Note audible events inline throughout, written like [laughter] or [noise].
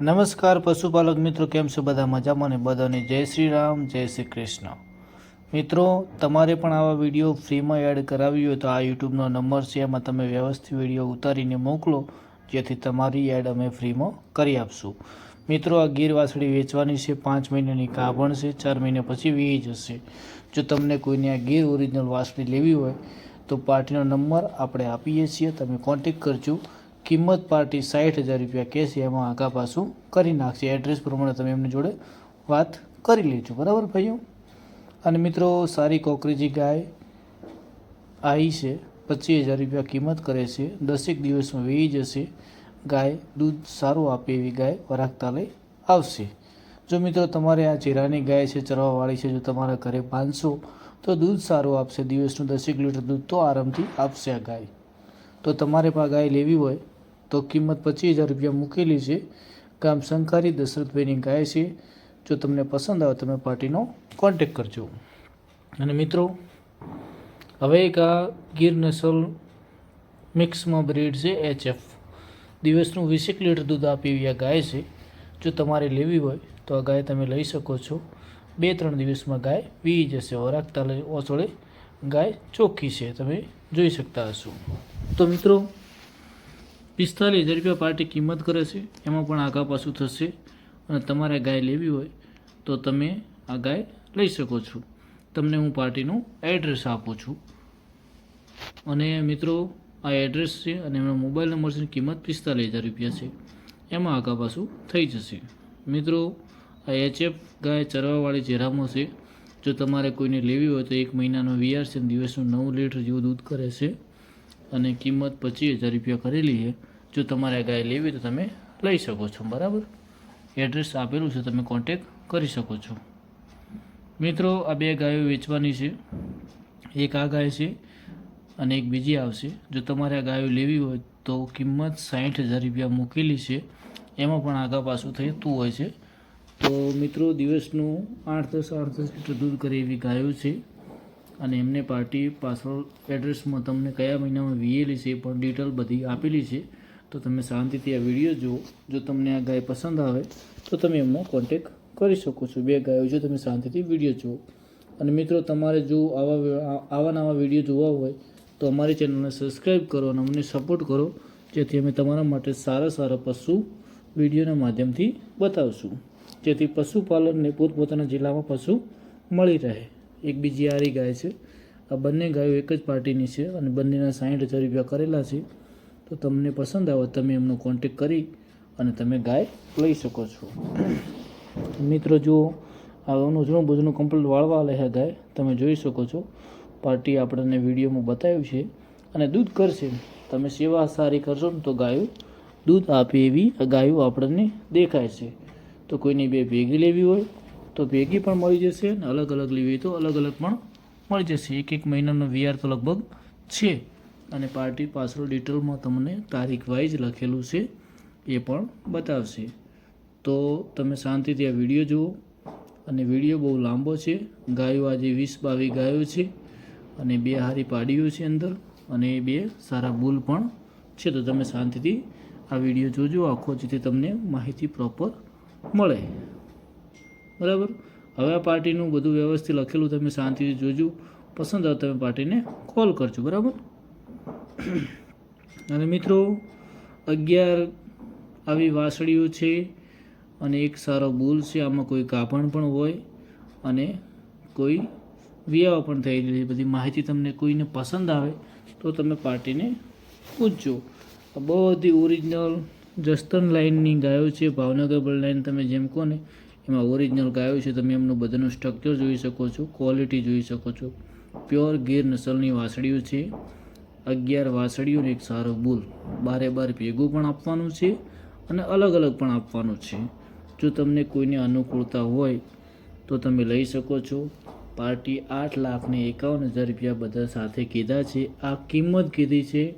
નમસ્કાર પશુપાલક મિત્રો, કેમ છો બધા મજામાં ને બધાને જય શ્રી રામ, જય શ્રી કૃષ્ણ. મિત્રો, તમારે પણ આવા વીડિયો ફ્રીમાં એડ કરાવી હોય તો આ યુટ્યુબનો નંબર છે, એમાં તમે વ્યવસ્થિત વીડિયો ઉતારીને મોકલો, જેથી તમારી એડ અમે ફ્રીમાં કરી આપશું. મિત્રો, આ ગીર વાસળી વેચવાની છે, પાંચ મહિનાની કાભણ છે, ચાર મહિના પછી વી જશે. જો તમને કોઈને આ ગીર ઓરિજિનલ વાસળી લેવી હોય તો પાર્ટીનો નંબર આપણે આપીએ છીએ, તમે કોન્ટેક કરજો. કિંમત પાર્ટી સાઠ હજાર રૂપિયા કહેશે એમાં આગા પાછું કરી નાખશે. એડ્રેસ પ્રમાણે તમે એમની જોડે વાત કરી લેજો. બરાબર ભાઈઓ? અને મિત્રો, સારી કોકરેજી ગાય આવી છે. પચીસ હજાર રૂપિયા કિંમત કરે છે. દસેક દિવસમાં વેચી જશે. ગાય દૂધ સારું આપે એવી ગાય વરાગતા લઈ આવશે. જો મિત્રો, તમારે આ ચેરાની ગાય છે, ચરવાવાળી છે, જો તમારા ઘરે બાંધશો તો દૂધ સારું આપશે. દિવસનું દસેક લીટર દૂધ તો આરામથી આપશે આ ગાય. તો તમારે પણ ગાય લેવી હોય તો કિંમત પચીસ હજાર રૂપિયા મૂકેલી છે. કામ શંકારી દશરથભાઈની ગાય છે. જો તમને પસંદ આવે તમે પાર્ટીનો કોન્ટેક કરજો. અને મિત્રો, હવે એક આ ગીર નસલ મિક્સમાં બ્રીડ છે એચએફ દિવસનું વીસેક લીટર દૂધ આપી આ ગાય છે. જો તમારે લેવી હોય તો આ ગાય તમે લઈ શકો છો. બે ત્રણ દિવસમાં ગાય વી જશે. વરાગતા ઓસળે ગાય ચોખ્ખી છે. તમે જોઈ શકતા હશો. તો મિત્રો પિસ્તાલીસ રૂપિયા પાર્ટી કિંમત કરે છે, એમાં પણ આગા પાછું થશે અને તમારે ગાય લેવી હોય તો તમે આ ગાય લઈ શકો છો. તમને હું પાર્ટીનું એડ્રેસ આપું છું. અને મિત્રો, આ એડ્રેસ છે અને એમનો મોબાઈલ નંબર છે કિંમત પિસ્તાલીસ હજાર રૂપિયા છે. એમાં આગા પાછું થઈ જશે. મિત્રો, આ એચએફ ગાય ચરવાવાળી જેરામો છે. જો તમારે કોઈને લેવી હોય તો એક મહિનાનો વીઆર છે દિવસનું નવ લીટર જેવું દૂધ કરે છે. અને કિંમત પચીસ હજાર રૂપિયા કરેલી છે. જો તમારે આ ગાય લેવી તો તમે લઈ શકો છો, બરાબર? એડ્રેસ આપેલું છે, તમે કોન્ટેક કરી શકો છો. મિત્રો, આ બે ગાયો વેચવાની છે. એક આ ગાય છે અને એક બીજી આવશે. જો તમારે આ ગાયો લેવી હોય તો કિંમત સાઠ હજાર રૂપિયા મૂકેલી છે. એમાં પણ આગા પાછું થતું હોય છે. તો મિત્રો, દિવસનું આઠ દસ આઠ દસ લીટર દૂધ કરે એવી ગાયો છે. અને એમને પાર્ટી પાસવર્ડ એડ્રેસમાં તમને કયા મહિનામાં વીએલી છે પણ ડિટેલ બધી આપેલી છે. તો તમે શાંતિથી આ વીડિયો જુઓ. જો તમને આ ગાય પસંદ આવે, તો તમે એમનો કોન્ટેક કરી શકો છો. બે ગાયો જો તમે શાંતિથી વીડિયો જુઓ. અને મિત્રો, તમારે જો આવા આવા નવા વીડિયો જોવા હોય, તો અમારી ચેનલને સબસ્ક્રાઈબ કરો અને અમને સપોર્ટ કરો, જેથી અમે તમારા માટે સારા સારા પશુ વિડીયોના માધ્યમથી બતાવશું. જેથી પશુપાલનને પોતપોતાના જિલ્લામાં પશુ મળી રહે. એક બીજી આરી ગાય છે. આ બંને ગાયો એક જ પાર્ટીની છે અને બંનેના સાઠ હજાર રૂપિયા કરેલા છે. તો તમને પસંદ આવે તમે એમનો કોન્ટેક કરી અને તમે ગાય લઈ શકો છો. મિત્રો જુઓ આ ઉજળું બુજણું કમ્પ્લીટ વાળવા લે ગાય, તમે જોઈ શકો છો. પાર્ટી આપણને વિડીયોમાં બતાવ્યું છે. અને દૂધ કરશે. તમે સેવા સારી કરશો ને તો ગાયું દૂધ આપે એવી ગાયો આપણને દેખાય છે. તો કોઈની બે ભેગી લેવી હોય તો ભેગી પણ મળી જશે અને અલગ અલગ લેવી તો અલગ અલગ પણ મળી જશે. એક એક મહિનાનો વીઆર તો લગભગ છે. અને પાર્ટી પાછળ ડિટેલમાં તમને તારીખ વાઇઝ લખેલું છે એ પણ બતાવશે. તો તમે શાંતિથી આ વીડિયો જુઓ. અને વીડિયો બહુ લાંબો છે. ગાયો આજે વીસ બાવીસ ગાયો છે. અને બે હારી પાડીઓ છે અંદર. અને બે સારા બુલ પણ છે. તો તમે શાંતિથી આ વીડિયો જોજો. આખો જેથી તમને માહિતી પ્રોપર મળે. બરાબર? હવે આ પાર્ટીનું બધું વ્યવસ્થિત લખેલું તમે શાંતિથી જોજો. પસંદ આવે તમે પાર્ટીને કોલ કરજો, બરાબર? [clears throat] અને મિત્રો, અગિયાર આવી વાસળીઓ છે અને એક સારો બુલ છે. આમાં કોઈ કાપણ પણ હોય અને કોઈ વિયાવા પણ થઈ રહી બધી માહિતી તમને કોઈને પસંદ આવે તો તમે પાર્ટીને પૂછજો. બહુ બધી ઓરિજિનલ જસ્તન લાઇનની ગાયો છે. ભાવનગર લાઇન તમે જેમ કહો ને એમાં ઓરિજિનલ ગાયો છે, તમે એમનું બધાનું સ્ટ્રક્ચર જોઈ શકો છો ક્વોલિટી જોઈ શકો છો. પ્યોર ગીર નસલની વાસળીઓ છે, અગિયાર વાસળીઓ એક સારો બુલ. બારે બાર ભેગું પણ આપવાનું છે અને અલગ અલગ પણ આપવાનું છે. જો તમને કોઈને અનુકૂળતા હોય તો તમે લઈ શકો છો. પાર્ટી આઠ લાખને એકાવન હજાર રૂપિયા બધા સાથે કીધા છે. આ કિંમત કીધી છે.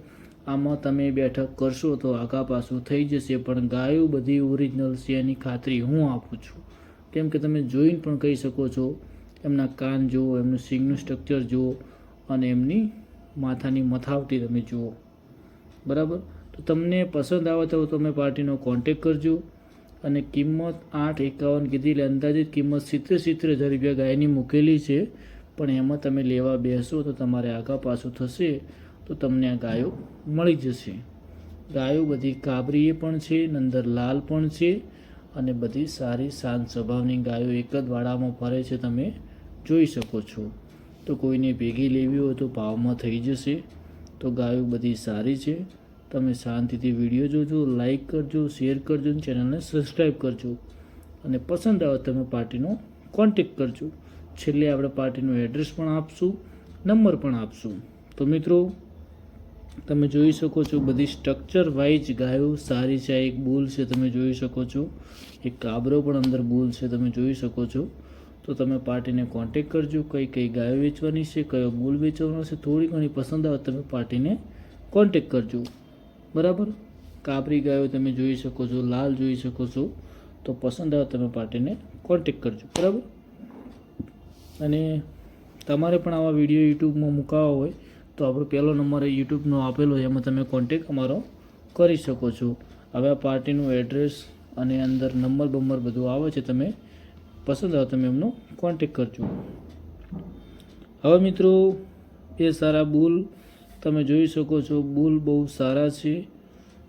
આમાં તમે બેઠક કરશો તો આગા પાછું થઈ જશે, પણ ગાયો બધી ઓરિજિનલ છે, એની ખાતરી હું આપું છું. કેમ કે તમે જોઈને પણ કહી શકો છો, એમના કાન જુઓ, એમનું સિંગનું સ્ટ્રક્ચર જુઓ અને એમની માથાની મથાવટી તમે જુઓ. બરાબર? તો તમને પસંદ આવે તો તમે પાર્ટીનો કોન્ટેક કરજો અને કિંમત આઠ એકાવન કીધી એટલે અંદાજિત કિંમત સિત્તેર સિત્તેર હજાર રૂપિયા ગાયની મૂકેલી છે. પણ એમાં તમે લેવા બેસો તો તમારે આગા પાછું થશે તો તમને આ ગાયો મળી જશે. ગાયો બધી કાબરીએ પણ છે નંદર લાલ પણ છે. અને બધી સારી શાંત સ્વભાવની ગાયો એક જ વાડામાં ફરે છે તમે જોઈ શકો છો. તો કોઈને ભેગી લેવી હોય તો ભાવમાં થઈ જશે. તો ગાયો બધી સારી છે. તમે શાંતિથી વીડિયો જોજો, લાઈક કરજો, શેર કરજો અને ચેનલને સબસ્ક્રાઈબ કરજો. અને પસંદ આવે તમે પાર્ટીનો કોન્ટેક કરજો. છેલ્લે આપણે પાર્ટીનું એડ્રેસ પણ આપશું, નંબર પણ આપશું. તો મિત્રો તમે જોઈ શકો છો બધી સ્ટ્રક્ચર વાઇઝ ગાયો સારી છે એક બુલ છે તમે જોઈ શકો છો. એક કાબરો પણ અંદર બુલ છે તમે જોઈ શકો છો. તો તમે પાર્ટીને કોન્ટેક કરજો, કઈ કઈ ગાયો વેચવાની છે, કયો બુલ વેચવાનો છે, થોડી ઘણી પસંદ આવે તમે પાર્ટીને કોન્ટેક કરજો. બરાબર? કાબરી ગાયો તમે જોઈ શકો છો, લાલ જોઈ શકો છો. તો પસંદ આવે તમે પાર્ટીને કોન્ટેક કરજો. બરાબર? અને તમારે પણ આવા વીડિયો યુટ્યુબમાં મુકાવવા હોય તો આપણો પહેલો નંબર યુટ્યુબનો આપેલો એમાં તમે કોન્ટેક અમારો કરી શકો છો. હવે આ પાર્ટીનું એડ્રેસ અને અંદર નંબર બંબર બધું આવે છે, તમે પસંદ આવે તમે એમનો કોન્ટેક કરજો. હવે મિત્રો, એ સારા બુલ તમે જોઈ શકો છો, બુલ બહુ સારા છે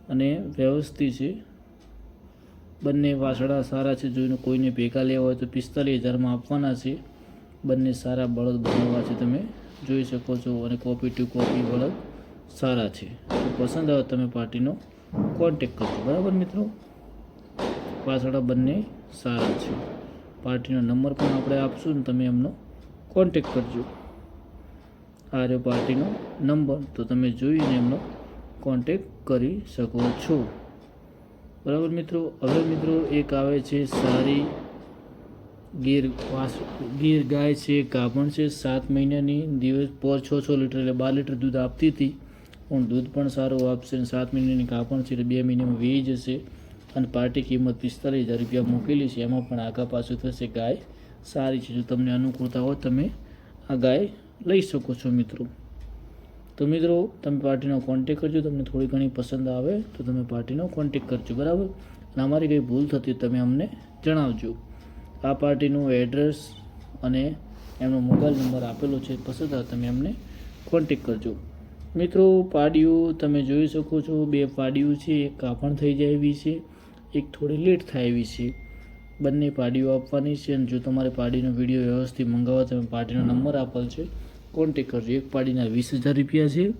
અને વ્યવસ્થિત છે. બંને વાસળા સારા છે, જોઈને કોઈને ભેગા લેવા હોય તો પિસ્તાલીસ હજારમાં આપવાના છે. બંને સારા બળદ બનાવવા છે તમે. જોઈ શકો છો અને કોપી ટુ કોપી વળગ સારા છે. તો પસંદ આવે તમે પાર્ટીનો કોન્ટેક કરજો. બરાબર મિત્રો? પાછળ બંને સારા છે. પાર્ટીનો નંબર પણ આપણે આપશું ને તમે એમનો કોન્ટેક કરજો. આ રહ્યો પાર્ટીનો નંબર. તો તમે જોઈને એમનો કોન્ટેક કરી શકો છો. બરાબર મિત્રો? હવે મિત્રો એક આવે છે સારી ગીર વાસ, ગીર ગાય છે, ગાભણ છે, સાત મહિનાની દિવસ પર છ છ લીટર એટલે બાર લીટર દૂધ આપતી હતી. પણ દૂધ પણ સારું આપશે અને સાત મહિનાની ગાભણ છે એટલે બે મહિનામાં વેઈ જશે અને પાર્ટી કિંમત પિસ્તાલીસ હજાર રૂપિયા મૂકેલી છે. એમાં પણ આગા પાછું થશે ગાય. સારી છે. જો તમને અનુકૂળતા હોય તમે આ ગાય લઈ શકો છો મિત્રો. તો મિત્રો, તમે પાર્ટીનો કોન્ટેક કરજો. તમને થોડી ઘણી પસંદ આવે તો તમે પાર્ટીનો કોન્ટેક કરજો. બરાબર? અને અમારી કંઈ ભૂલ થતી તમે અમને જણાવજો. આ પાર્ટીનું એડ્રેસ અને એમનો મોબાઈલ નંબર આપેલો છે. પસંદ તમે એમને કોન્ટેક કરજો. મિત્રો, પાડીઓ તમે જોઈ શકો છો. બે પાડીઓ છે. એક કાપણ થઈ જાય એવી છે. એક થોડી લેટ થાય એવી છે. બંને પાડીઓ આપવાની છે અને જો તમારે પાડીનો વીડિયો વ્યવસ્થિત મંગાવવા તમે પાર્ટીનો નંબર આપેલ છે. કોન્ટેક કરજો. એક પાડીના વીસ હજાર રૂપિયા છે.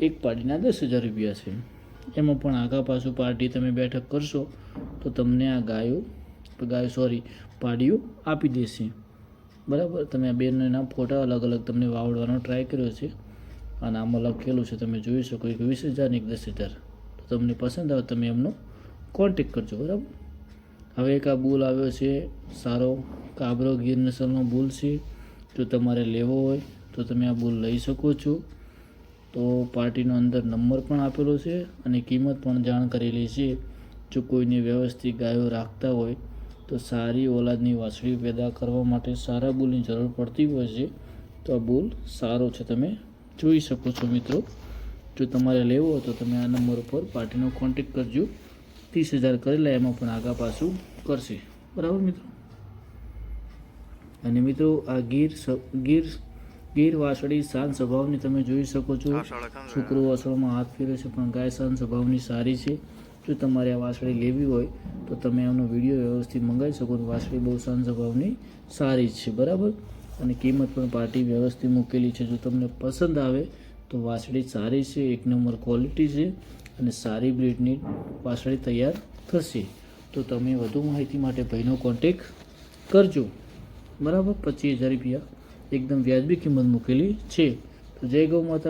એક પાડીના દસ હજાર રૂપિયા છે. એમાં પણ આગા પાછું પાર્ટી તમે બેઠક કરશો તો તમને આ ગાયો ગાયો સોરી પાડીઓ આપી દેશે. બરાબર? તમે આ બેનના ફોટા અલગ અલગ તમને વાવડવાનો ટ્રાય કર્યો છે. અને આમાં લખેલું છે, તમે જોઈ શકો, એક વીસ હજાર એક દસ હજાર તો તમને પસંદ આવે, તમે એમનો કોન્ટેક કરજો, બરાબર? હવે એક આ બુલ આવ્યો છે, સારો કાબરો ગીર નસલનો બુલ છે. જો તમારે લેવો હોય, તો તમે આ બુલ લઈ શકો છો. તો પાર્ટીનો અંદર નંબર પણ આપેલો છે અને કિંમત પણ જાણ કરેલી છે. જો કોઈને વ્યવસ્થિત ગાયો રાખતા હોય તો સારી ઓલાદની વાછડી પેદા કરવા માટે સારા બુલની જરૂર પડતી હોય છે તો આ બુલ સારો છે. તમે જોઈ શકો છો મિત્રો. જો તમારે લેવો હોય તો તમે આ નંબર ઉપર પાર્ટીનો કોન્ટેક કરજો. ત્રીસ હજાર કરેલા એમાં પણ આગા પાછું કરશે. બરાબર મિત્રો? અને મિત્રો આ ગીર ગીર ગીર વાસળી શાંત સ્વભાવની તમે જોઈ શકો છો. છોકરો વાસળમાં હાથ ફેરે છે પણ ગાય શાંત સ્વભાવની સારી છે. જો તમારે આ વાંસળી લેવી હોય, તો તમે આનો વીડિયો વ્યવસ્થિત મંગાવી શકો તો વાસળી બહુ સાંજ સ્વભાવની સારી જ છે, બરાબર? અને કિંમત પણ પાર્ટી વ્યવસ્થિત મૂકેલી છે. જો તમને પસંદ આવે, તો વાંસળી સારી છે, એક નંબર ક્વોલિટી છે અને સારી બ્રીડની વાંસળી તૈયાર થશે. તો તમે વધુ માહિતી માટે ભાઈનો કોન્ટેક કરજો. બરાબર? પચીસ હજાર રૂપિયા એકદમ વ્યાજબી કિંમત મૂકેલી છે. તો જય ગૌ માતા